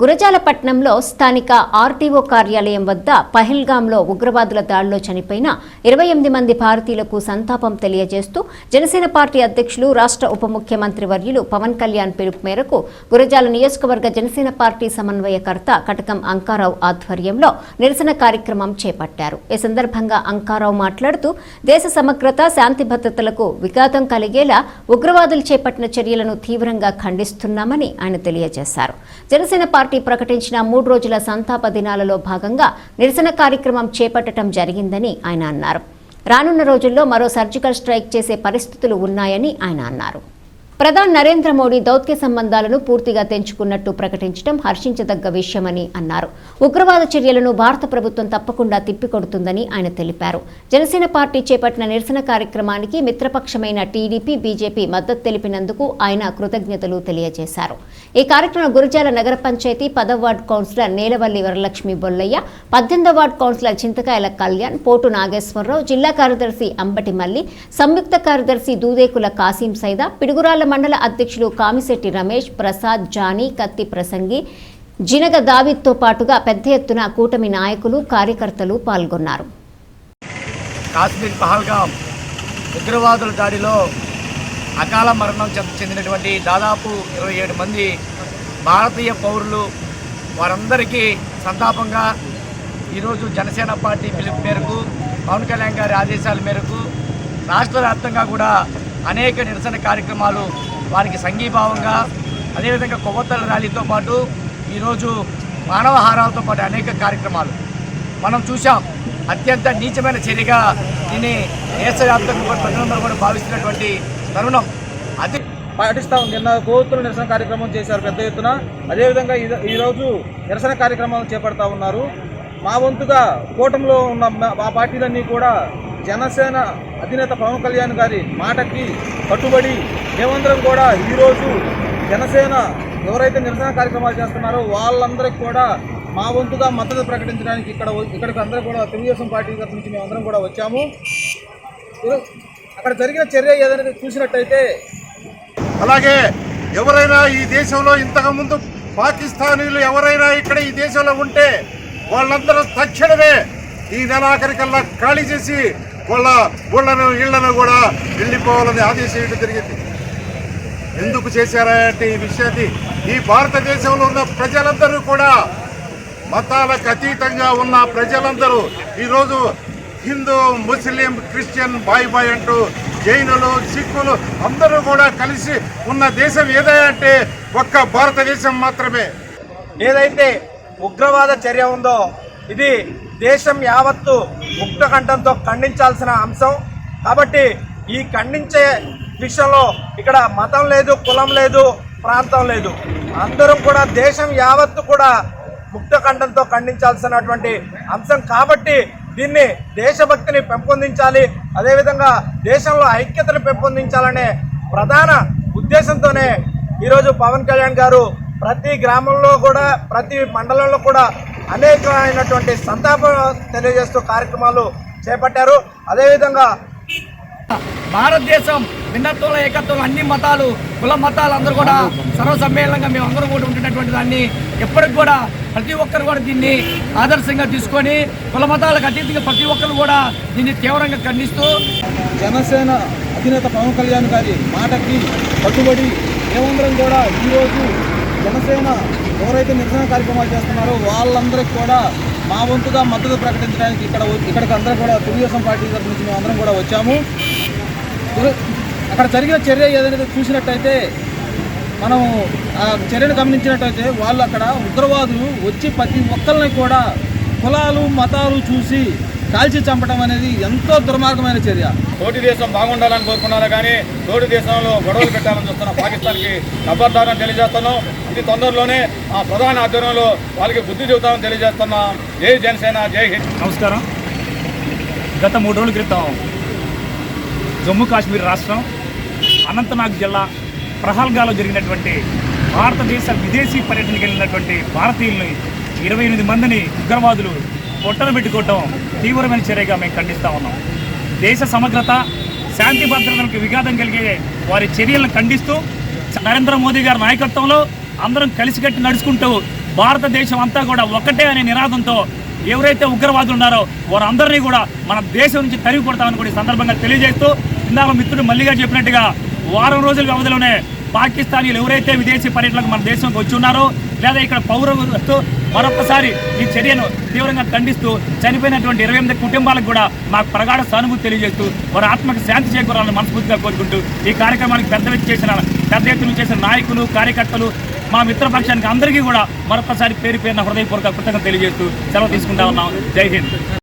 గురజాలపట్నంలో స్థానిక ఆర్టీఓ కార్యాలయం వద్ద పహల్గాంలో ఉగ్రవాదుల దాడిలో చనిపోయిన ఇరవై ఎనిమిది మంది భారతీయులకు సంతాపం తెలియజేస్తూ జనసేన పార్టీ అధ్యక్షులు రాష్ట్ర ఉప ముఖ్యమంత్రి వర్యులు పవన్ కళ్యాణ్ పిలుపు మేరకు గురజాల నియోజకవర్గ జనసేన పార్టీ సమన్వయకర్త కటకం అంకారావు ఆధ్వర్యంలో నిరసన కార్యక్రమం చేపట్టారు. ఈ సందర్భంగా అంకారావు మాట్లాడుతూ దేశ సమగ్రత శాంతి భద్రతలకు విఘాతం కలిగేలా ఉగ్రవాదులు చేపట్టిన చర్యలను తీవ్రంగా ఖండిస్తున్నామని ఆయన తెలియజేశారు. జనసేన పార్టీ ప్రకటించిన మూడు రోజుల సంతాప దినాలలో భాగంగా నిరసన కార్యక్రమం చేపట్టడం జరిగిందని ఆయన అన్నారు. రానున్న రోజుల్లో మరో సర్జికల్ స్ట్రైక్ చేసే పరిస్థితులు ఉన్నాయని ఆయన అన్నారు. ప్రధాని నరేంద్ర మోడీ దౌత్య సంబంధాలను పూర్తిగా తెంచుకున్నట్టు ప్రకటించడం హర్షించదగ్గ విషయమని అన్నారు. ఉగ్రవాద చర్యలను భారత ప్రభుత్వం తప్పకుండా తిప్పికొడుతుందని ఆయన తెలిపారు. జనసేన పార్టీ చేపట్టిన నిరసన కార్యక్రమానికి మిత్రపక్షమైన టీడీపీ బీజేపీ మద్దతు తెలిపినందుకు ఆయన కృతజ్ఞతలు తెలియజేశారు. ఈ కార్యక్రమం గురజాల నగర పంచాయతీ పదవ వార్డు కౌన్సిలర్ నేలవల్లి వరలక్ష్మి బొల్లయ్య పద్దెనిమిదవ వార్డు కౌన్సిలర్ చింతకాయల కళ్యాణ్ పోటు నాగేశ్వరరావు జిల్లా కార్యదర్శి అంబటి మల్లి సంయుక్త కార్యదర్శి దూదేకుల కాసిం సైదా పిడుగురాల మండల అధ్యక్షులు కామిశెట్టి రమేష్ ప్రసాద్ జానీ కత్తి ప్రసంగి జినగ దావిద్తో పాటుగా పెద్ద ఎత్తున కూటమి నాయకులు కార్యకర్తలు పాల్గొన్నారు. కాశ్మీర్ పహల్గాం ఉగ్రవాదుల దాడిలో అకాల మరణం చెందినటువంటి దాదాపు ఇరవై ఏడు మంది భారతీయ పౌరులు వారందరికీ సంతాపంగా ఈరోజు జనసేన పార్టీ పిలుపు మేరకు పవన్ కళ్యాణ్ గారి ఆదేశాల మేరకు రాష్ట్ర వ్యాప్తంగా కూడా అనేక నిరసన కార్యక్రమాలు వారికి సంఘీభావంగా అదేవిధంగా కొవ్వొత్తల ర్యాలీతో పాటు ఈరోజు మానవహారాలతో పాటు అనేక కార్యక్రమాలు. మనం చూసాం అత్యంత నీచమైన చర్యగా దీన్ని దేశవ్యాప్తంగా ప్రజలందరూ కూడా భావిస్తున్నటువంటి తరుణం. అది పాటిస్తాం నిన్న కోతులు నిరసన కార్యక్రమం చేశారు పెద్ద ఎత్తున. అదేవిధంగా ఈరోజు నిరసన కార్యక్రమాలు చేపడతా ఉన్నారు. మా వంతుగా కూటమిలో ఉన్న మా పార్టీలన్నీ కూడా జనసేన అధినేత పవన్ కళ్యాణ్ గారి మాటకి కట్టుబడి మేమందరం కూడా ఈరోజు జనసేన ఎవరైతే నిరసన కార్యక్రమాలు చేస్తున్నారో వాళ్ళందరికీ కూడా మా వంతుగా మద్దతు ప్రకటించడానికి ఇక్కడ ఇక్కడికి అందరూ కూడా తెలుగుదేశం పార్టీ తరఫు నుంచి మేమందరం కూడా వచ్చాము. అక్కడ జరిగిన చర్య ఏదైనా చూసినట్టయితే అలాగే ఎవరైనా ఈ దేశంలో ఇంతకుముందు పాకిస్తానీలు ఎవరైనా ఇక్కడ ఈ దేశంలో ఉంటే వాళ్ళందరూ తక్షణమే ఈ నెలాఖరికల్లా ఖాళీ చేసి వాళ్ళ ఊళ్ళను ఇళ్ళను కూడా వెళ్ళిపోవాలని ఆదేశించడం జరిగింది. ఎందుకు చేశారా అంటే ఈ విషయాన్ని? ఈ భారతదేశంలో ఉన్న ప్రజలందరూ కూడా మతాలకు అతీతంగా ఉన్న ప్రజలందరూ ఈరోజు హిందూ ముస్లిం క్రిస్టియన్ బాయ్ బాయ్ అంటూ జైనులు సిక్కులు అందరూ కూడా కలిసి ఉన్న దేశం ఏదైనా అంటే ఒక్క భారతదేశం మాత్రమే. ఏదైతే ఉగ్రవాద చర్య ఉందో ఇది దేశం యావత్తు ముక్త కంఠంతో ఖండించాల్సిన అంశం. కాబట్టి ఈ ఖండించే విషయంలో ఇక్కడ మతం లేదు కులం లేదు ప్రాంతం లేదు. అందరం కూడా దేశం యావత్తు కూడా ముక్త కంఠంతో ఖండించాల్సినటువంటి అంశం. కాబట్టి దీన్ని దేశభక్తిని పెంపొందించాలి. అదేవిధంగా దేశంలో ఐక్యతను పెంపొందించాలనే ప్రధాన ఉద్దేశంతోనే ఈరోజు పవన్ కళ్యాణ్ గారు ప్రతి గ్రామంలో కూడా ప్రతి మండలంలో కూడా అనేకమైనటువంటి సంతాపం తెలియజేస్తూ కార్యక్రమాలు చేపట్టారు. అదేవిధంగా భారతదేశం భిన్నత్వంలో ఏకత్వం అన్ని మతాలు కుల మతాలు అందరూ కూడా సర్వ సమ్మేళనంగా మేము అందరూ కూడా ఉంటున్నటువంటి దాన్ని ఎప్పటికి కూడా ప్రతి ఒక్కరు కూడా దీన్ని ఆదర్శంగా తీసుకొని కుల మతాలకు అతీతంగా ప్రతి ఒక్కరు కూడా దీన్ని తీవ్రంగా ఖండిస్తూ జనసేన అధినేత పవన్ కళ్యాణ్ గారి మాటకి కట్టుబడి మేమందరం కూడా ఈరోజు జనసేన ఎవరైతే నిరసన కార్యక్రమాలు చేస్తున్నారో వాళ్ళందరికీ కూడా మా వంతుగా మద్దతు ప్రకటించడానికి ఇక్కడ ఇక్కడికి అందరూ కూడా తెలుగుదేశం పార్టీ తరఫు నుంచి మేమందరం కూడా వచ్చాము. అక్కడ జరిగిన చర్య ఏదైనా చూసినట్టయితే మనం ఆ చర్యను గమనించినట్టయితే వాళ్ళు అక్కడ ఉగ్రవాదులు వచ్చి ప్రతి ఒక్కరిని కూడా కులాలు మతాలు చూసి కాల్చి చంపడం అనేది ఎంతో దుర్మార్గమైన చర్య. తోటి దేశం బాగుండాలని కోరుకున్నారు కానీ తోటి దేశంలో గొడవలు పెట్టాలని చూస్తున్న పాకిస్తాన్కి ఖబర్దారని తెలియజేస్తున్నాం. ఇది తొందరలోనే ఆ ప్రధాన ఆధ్వర్యంలో వాళ్ళకి బుద్ధి చెబుతామని తెలియజేస్తున్నాం. జై జనసేన జై హింద్. నమస్కారం. గత మూడు రోజుల క్రితం జమ్మూ కాశ్మీర్ రాష్ట్రం అనంతనాగ్ జిల్లా ప్రహల్గాలో జరిగినటువంటి భారతదేశ విదేశీ పర్యటనకి వెళ్ళినటువంటి భారతీయుల్ని ఇరవై ఎనిమిది మందిని ఉగ్రవాదులు పొట్టన పెట్టుకోవటం తీవ్రమైన చర్యగా మేము ఖండిస్తా ఉన్నాం. దేశ సమగ్రత శాంతి భద్రతలకు విఘాతం కలిగే వారి చర్యలను ఖండిస్తూ నరేంద్ర మోదీ గారి నాయకత్వంలో అందరం కలిసికట్టి నడుచుకుంటూ భారతదేశం అంతా కూడా ఒకటే అనే నినాదంతో ఎవరైతే ఉగ్రవాదులు ఉన్నారో వారందరినీ కూడా మన దేశం నుంచి తరిగి కొడతామని కూడా ఈ సందర్భంగా తెలియజేస్తూ ఇందాక మిత్రుడు మల్లిగా చెప్పినట్టుగా వారం రోజుల వ్యవధిలోనే పాకిస్తానీలు ఎవరైతే విదేశీ పర్యటనకు మన దేశంకి వచ్చి ఉన్నారో లేదా ఇక్కడ పౌరులతో మరొకసారి ఈ చర్యను తీవ్రంగా ఖండిస్తూ చనిపోయినటువంటి ఇరవై ఎనిమిది కుటుంబాలకు కూడా మాకు ప్రగాఢ సానుభూతి తెలియజేస్తూ వారి ఆత్మకు శాంతి చేకూరాలని మనస్ఫూర్తిగా కోరుకుంటూ ఈ కార్యక్రమానికి పెద్ద వ్యక్తి చేసిన పెద్ద ఎత్తున చేసిన నాయకులు కార్యకర్తలు మా మిత్రపక్షానికి అందరికీ కూడా మరొకసారి పేరు పేరున హృదయపూర్వక కృతజ్ఞత తెలియజేస్తూ సెలవు తీసుకుంటా ఉన్నాం. జై హింద్.